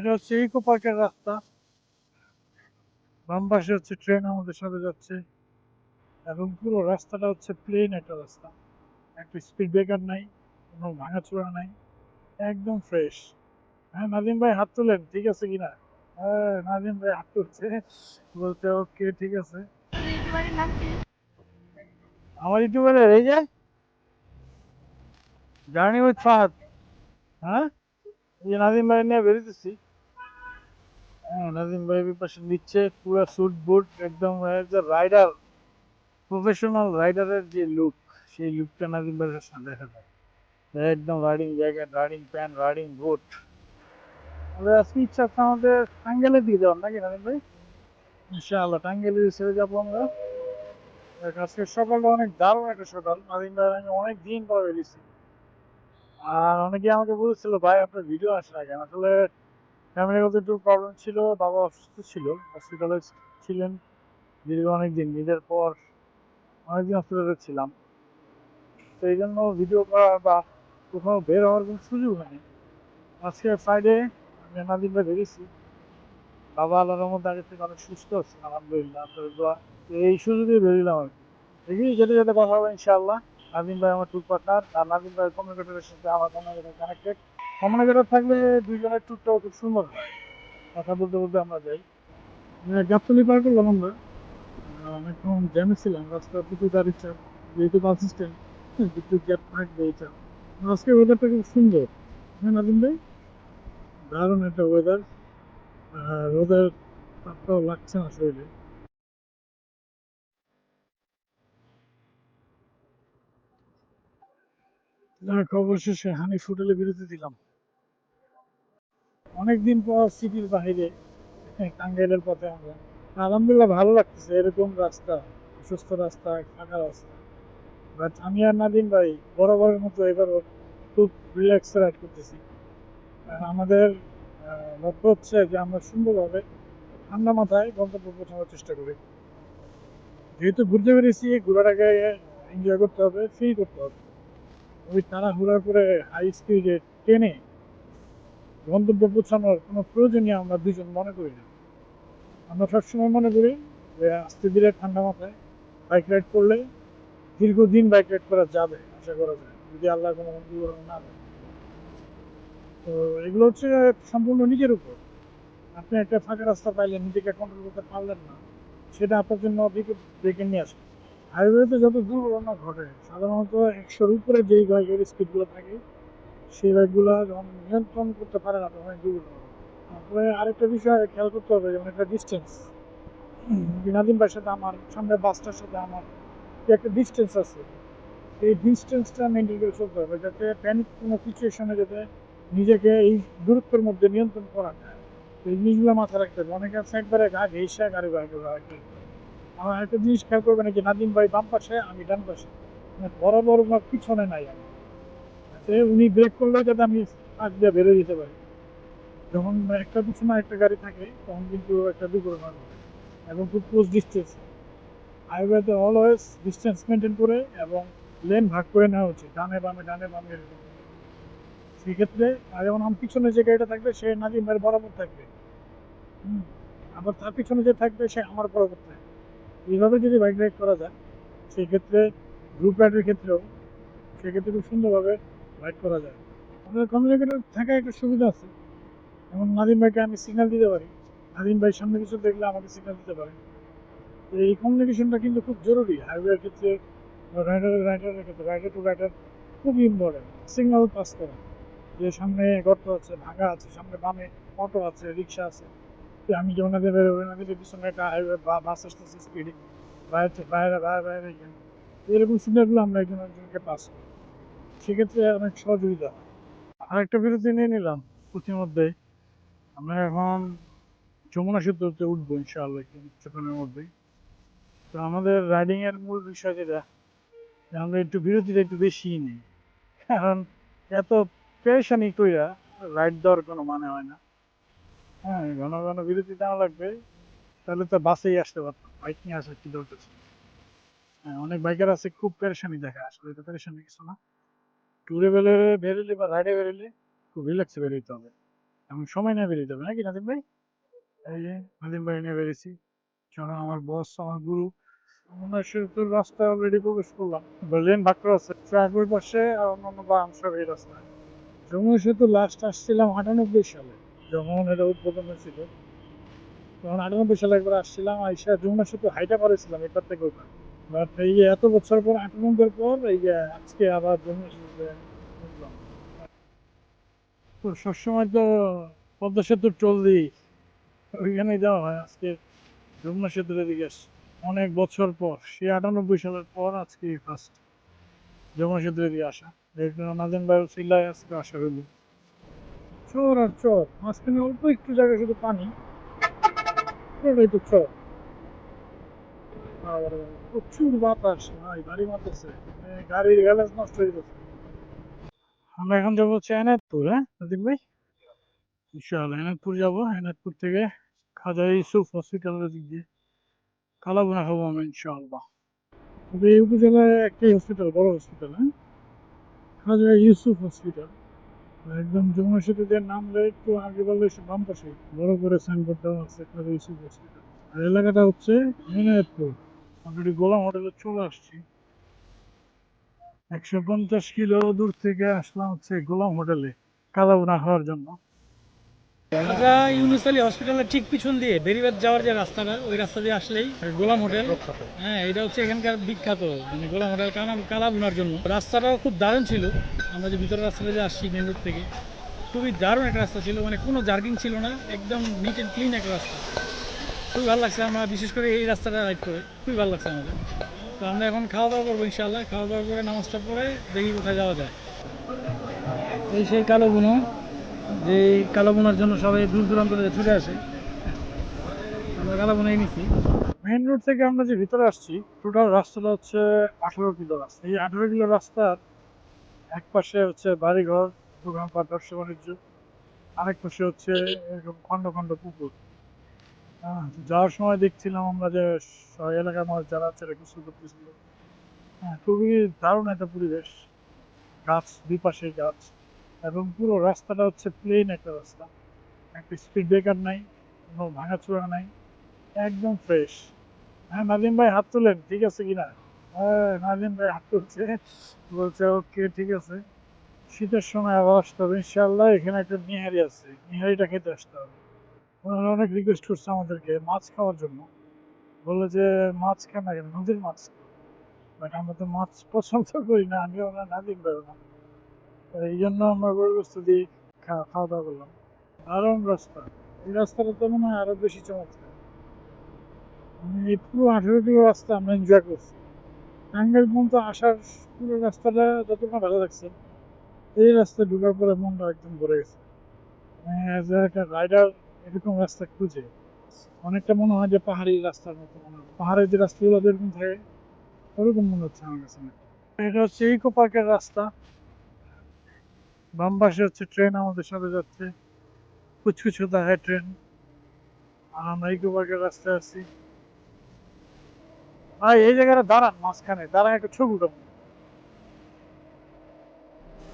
এটা হচ্ছে ইকো পার্কের রাস্তা। বাম পাশে হচ্ছে ট্রেন আমাদের সাথে যাচ্ছে। এবং পুরো রাস্তাটা হচ্ছে প্লেন একটা রাস্তা। একটা স্পিড ব্রেকার নাই, কোনো ভাঙাচোরা নাই। একদম ফ্রেশ হ্যাঁ নাদিম ভাই হাত তোলেন, ঠিক আছে কিনা? হ্যাঁ নাদিম ভাই হাত তুলছে। বলছে, ওকে, ঠিক আছে। আমার ইউটিউবারে এই যে? জার্নি উইথ ফাহাদ হ্যাঁ? এই নাদিম ভাই নিয়ে বেরোতেছি হ্যাঁ নাদিম ভাই প্রিপারেশন নিচ্ছে, পুরো স্যুট বুট একদম রাইডার প্রফেশনাল রাইডারের যে লুক সেই লুকটা নাদিম ভাইয়ের সাথে দেখা যায়। একদম riding jacket riding pant riding boot আমাদের আজকে ইচ্ছা আছে আমাদের টাঙ্গেলে দিয়ে যাওয়ার নাকি নাদিম ভাই? ইনশাআল্লাহ টাঙ্গেলে ছেড়ে যাব আমরা। আজকে সকালটা অনেক দারুণ একটা সকাল নাদিম ভাই, আমি অনেক দিন পরে বেরিয়েছি। আর অনেকে আমাকে বলেছিল, ভাই, আপনার ভিডিও আসে না কেন? আসলে ফ্যামিলিগত একটু প্রবলেম ছিল, বাবা অসুস্থ ছিল হসপিটালে ছিলেন দীর্ঘ অনেক দিন ঈদের পর অনেকদিন হসপিটালে ছিলাম। তো এই জন্য ভিডিও করা বা কোথাও বের হওয়ার কোনো সুযোগ হয়নি। আজকে ফ্রাইডে আমি নাদিম ভাই বেরিয়েছি। বাবা আল্লাহর মধ্যে আগে থেকে অনেক সুস্থ আছে, আলহামদুলিল্লাহ তো এই সুযোগে বেরিলাম আর কি দেখি যেতে যেতে কথা হবে ইনশাআল্লাহ। নাদিম ভাই আমার ট্যুর পার্টনার আর নাদিম ভাই কমিউনিকেটরের সাথে আমার কানেক্টেড কমিউনিকেটর থাকলে দুইজনের ট্যুরটাও খুব সুন্দর কথা বলতে বলতে আমরা যাই। গাবতলি পার করলাম আমরা। অনেকক্ষণ জ্যামে ছিলাম, রাস্তা প্রচুর গাড়ি চাপ যেহেতু বাস স্ট্যান্ড একটু গ্যাপ থাকবে চাপ আজকে ওয়েদারটা খুব সুন্দর হ্যাঁ নাদিম ভাই? দারুণ একটা ওয়েদার রোদের তাপটাও লাগছে না শরীরে। যাক, অবশেষে হানিফ হোটেলে বিরতি দিলাম। অনেকদিন পর সিটির বাইরে টাঙ্গাইলের পথে আমরা। আলহামদুলিল্লাহ ভালো লাগতেছে, এরকম রাস্তা সুস্থ রাস্তা ফাঁকা রাস্তা। বাট আমি আর নাদিম ভাই বরাবরের মতো এবারও খুব রিল্যাক্স রাইড করতেছি। আমাদের লক্ষ্য হচ্ছে যে আমরা সুন্দরভাবে ঠান্ডা মাথায় গন্তব্য পৌঁছানোর চেষ্টা করি। যেহেতু ঘুরতে বেরিয়েছি ঘোরাটাকে এনজয় করতে হবে ফিল করতে হবে। ওই তাড়াহুড়া করে হাই স্পিডে টেনে গন্তব্য পৌঁছানোর কোনো প্রয়োজনীয় আমরা দুজন মনে করি না। আমরা সবসময় মনে করি যে আস্তে ধীরে ঠান্ডা মাথায়, বাইক রাইড করলে দীর্ঘদিন বাইক রাইড করা যাবে, আশা করা যায়, যদি আল্লাহ কোনো দুর্ঘটনা না দেয়। তো এগুলো হচ্ছে সম্পূর্ণ নিজের উপর। আপনি একটা ফাঁকা রাস্তা পাইলেন নিজেকে কন্ট্রোল করতে পারলেন না, সেটা আপনার জন্য বিপদ ডেকে নিয়ে আসে। হাইওয়েতে যত দুর্ঘটনা ঘটে, সাধারণত একশোর উপরে যেই বাইকের স্পিডগুলো থাকে সেই বাইকগুলো যখন নিয়ন্ত্রণ করতে পারে না, তখন দুর্ঘটনা। ঘটে। তারপরে আরেকটা বিষয় খেয়াল করতে হবে যেমন একটা ডিস্টেন্স বিনাদিন ভাইয়ের সাথে আমার, সামনের বাসটার সাথে আমার একটা ডিস্টেন্স আছে, এই ডিস্টেন্সটা মেনটেন করে চলতে হবে, যাতে প্যানিক কোনো সিচুয়েশনে যাতে নিজেকে এই দূরত্বের মধ্যে নিয়ন্ত্রণ করা যায়। এই জিনিসগুলো মাথায় রাখতে হবে। অনেকে আছে, একবারে গা ঘেসে গাড়ি বাইক আমার একটা জিনিস খেয়াল করবেন যে নাদিম ভাই বাম পাশে, আমি ডান পাশে। মানে বরাবর পিছনে নাই আমি। উনি ব্রেক করলে যাতে আমি পাশ দিয়ে বেরোয় যেতে পারি। যখন একটা পিছনে একটা গাড়ি থাকে, তখন কিন্তু একটা দুর্ঘটনা ঘটে এবং খুব ক্লোজ ডিস্টেন্স হাইওয়েতে অলওয়েজ ডিস্টেন্স মেনটেন করে এবং লেন ভাগ করে নেওয়া উচিত। ডানে বামে ডানে বামে সেক্ষেত্রে আর যেমন আমার পিছনে যে গাড়িটা থাকবে, সে নাদিম ভাইয়ের বরাবর থাকবে। আবার তার পিছনে যে থাকবে, সে আমার বরাবর থাকবে। এইভাবে যদি বাইক রাইড করা যায়, সেক্ষেত্রে গ্রুপ রাইডের ক্ষেত্রেও, সেক্ষেত্রে খুব সুন্দরভাবে রাইড করা যায়। আমাদের কমিউনিকেটর থাকা একটা সুবিধা আছে। যেমন নাদিম ভাইকে আমি সিগন্যাল দিতে পারি। নাদিম ভাই সামনে কিছু দেখলে আমাকে সিগন্যাল দিতে পারে। এই কমিউনিকেশনটা কিন্তু খুব জরুরি। হাইওয়ের ক্ষেত্রে রাইডারের রাইডারের ক্ষেত্রে রাইডার টু রাইডার খুব ইম্পর্টেন্ট সিগন্যাল পাস করা। যে সামনে গর্ত আছে ভাঙা আছে, সামনে বামে অটো আছে রিক্সা আছে। আমি বেরোবো না কিন্তু পিছনে একটা হাইওয়ে বা বাস আসতেছে স্পিডে বাইরে বাইরে বাইরে বাইরে এরকম সিগন্যালগুলো আমরা একজন একজনকে পাস করি। সেক্ষেত্রে অনেক সহযোগিতা। হয় আরেকটা বিরতি নিয়ে নিলাম প্রতিমধ্যে আমরা এখন যমুনা সেতুতে উঠবো ইনশাআল্লাহ কিছুক্ষণের মধ্যেই। তো আমাদের রাইডিং এর মূল বিষয় যেটা আমরা একটু বিরতিটা একটু বেশিই নিই। কারণ এত পেরেশানি কইরা রাইড দেওয়ার কোনো মানে হয় না। হ্যাঁ ঘন ঘন বিরতি দেওয়া লাগবে, তাহলে তো বাসেই আসতে পারতাম, বাইক নিয়ে আসার কি দরকার ছিল? হ্যাঁ অনেক বাইকার আছে, খুব পেরেশানি দেখা আসলে এটা পেরেশানি কিছু না। ট্যুরে বেরোলে বেরোলে বা রাইডে বেরোলে খুব রিল্যাক্সে বেরোতে হবে। এমন সময় নিয়ে বেরিয়ে যাবে নাকি নাদিম ভাই? এই যে নাদিম ভাই নিয়ে বেরিয়েছি চলো আমার বস আমার গুরু আমরা সেতু রাস্তায় অলরেডি প্রবেশ করলাম। লেন ভাগ করা আছে ট্রাক ওই পাশে আর অন্যান্য বাম সব এই রাস্তায়। যমুনা সেতু লাস্ট আসছিলাম আটানব্বই সালে যখন এটা উদ্বোধন হয়েছিল। তখন আটানব্বই সালে একবার আসছিলাম, আইসা যমুনা সেতু হাইটা করেছিলাম এটার থেকে ওইটা বাট এই যে এত বছর পর আটানব্বই পর এই যে আজকে আবার তো সবসময় তো পদ্মা সেতুর টোল দিই যাওয়া হয় আজকে যমুনা সেতুর এদিকে। অনেক বছর পর সে আটানব্বই সালের পর আজকে ফার্স্ট যমুনা সেতুর এদিকে আসা। নাজেন ভাই সিল্লায় আজকে আসা হইল। চর আর চর, মাঝখানে অল্প একটু জায়গা শুধু পানি। পুরোটাই তো চর। প্রচুর বাতাস, ভাই গাড়ির নষ্ট হয়ে আমরা এখন যাব হচ্ছে হ্যাঁ ভাই? ইনশাআল্লাহ যাব থেকে খাজা ইউসুফ হসপিটালের দিক দিয়ে। খাব আমরা, ইনশাআল্লাহ। তবে এই উপজেলায় একটাই হসপিটাল বড় হসপিটাল হ্যাঁ? খাজা ইউসুফ হসপিটাল একদম যমুনা সেতু নামলে একটু আগে বললে বাম পাশে। বড় করে সাইনবোর্ড দেওয়া আছে খাজা ইউসুফ হসপিটাল আর এলাকাটা হচ্ছে এনায়তপুর অলরেডি গোলাম হোটেলে চলে আসছি। একশো পঞ্চাশ কিলো দূর থেকে আসলাম হচ্ছে গোলাম হোটেলে কালাবোনা খাওয়ার জন্য। খাজা ইউনুস আলী হসপিটালের ঠিক পিছন দিয়ে বেরিবাদ যাওয়ার যে রাস্তাটা ওই রাস্তা দিয়ে আসলেই গোলাম হোটেল হ্যাঁ এটা হচ্ছে এখানকার বিখ্যাত মানে গোলাম হোটেল কানা কালা বোনার জন্য। রাস্তাটাও খুব দারুণ ছিল। আমরা যে ভিতরের রাস্তাটা যে আসছি মেন রোড থেকে খুবই দারুণ একটা রাস্তা ছিল। মানে কোনো জার্কিং ছিল না একদম নিট অ্যান্ড ক্লিন একটা রাস্তা। খুবই ভালো লাগছে আমরা বিশেষ করে এই রাস্তাটা রাইড করে। খুবই ভালো লাগছে আমাদের। তো আমরা এখন খাওয়া দাওয়া করব ইনশাল্লাহ খাওয়া দাওয়া করে নামাজটা পরে দেখি কোথায় যাওয়া যায়। এই সেই কালো বুনো, যে কালো বোনার জন্য সবাই দূর দূরান্ত থেকে ছুটে আসে। আমরা কালো বোনাই নিচ্ছি মেইন রোড থেকে আমরা যে ভিতরে আসছি টোটাল রাস্তাটা হচ্ছে আঠারো কিলো রাস্তা। এই আঠারো কিলো রাস্তার এক পাশে হচ্ছে বাড়িঘর দোকানপাট ব্যবসা, বাণিজ্য। আরেক পাশে হচ্ছে এরকম খন্ড খন্ড পুকুর। যাওয়ার সময় দেখছিলাম আমরা যে এলাকার মানুষ যারা আছে গোসল করতেছিল হ্যাঁ খুবই দারুণ একটা পরিবেশ। গাছ দুই পাশে গাছ এবং পুরো রাস্তাটা হচ্ছে প্লেন একটা রাস্তা। একটা স্পিড ব্রেকার নাই, কোনো ভাঙাচোরা নাই, একদম ফ্রেশ হ্যাঁ নাজিম ভাই হাত তোলেন, ঠিক আছে কিনা? হ্যাঁ নাজিম ভাই হাত তুলছে। বলছে, ওকে, ঠিক আছে। শীতের সময় আবার আসতে হবে। ইনশাল্লাহ এখানে একটা নিহারি আছে। নিহারিটা খেতে আসতে হবে। ওনারা অনেক রিকোয়েস্ট করছে আমাদেরকে মাছ খাওয়ার জন্য। বলল যে, মাছ খান না কেন নদীর মাছ বাট আমরা তো মাছ পছন্দ করি না আমি আমিও না নাজিম ভাইও না এই জন্য আমরা গরুগ্রস্ত দিয়ে খাওয়া দাওয়া করলাম। দারুণ রাস্তা। এই রাস্তাটা তো মনে হয় আরও বেশি চমৎকার। মানে এই পুরো আঠেরো কিলো রাস্তা আমরা এনজয় করছি। টাঙ্গাইল পর্যন্ত আসার পুরো রাস্তাটা যতক্ষণ ভালো লাগছে, এই রাস্তায় ঢোকার পরে মনটা একদম ভরে গেছে। মানে একটা রাইডার এরকম রাস্তা খুঁজে, অনেকটা মনে হয় যে পাহাড়ি রাস্তার মতো মনে হয়। পাহাড়ের যে রাস্তাগুলো যেরকম থাকে, ওরকম মনে হচ্ছে আমার কাছে এটা হচ্ছে ইকো পার্কের রাস্তা। বাম পাশে হচ্ছে ট্রেন আমাদের সাথে যাচ্ছে। কুচকুচু দেখায় ট্রেন। আর আমরা ইকো পার্কের রাস্তায় আছি। ভাই, এই জায়গাটা দাঁড়ান মাঝখানে। দাঁড়ান, একটা ছবি উঠাবো।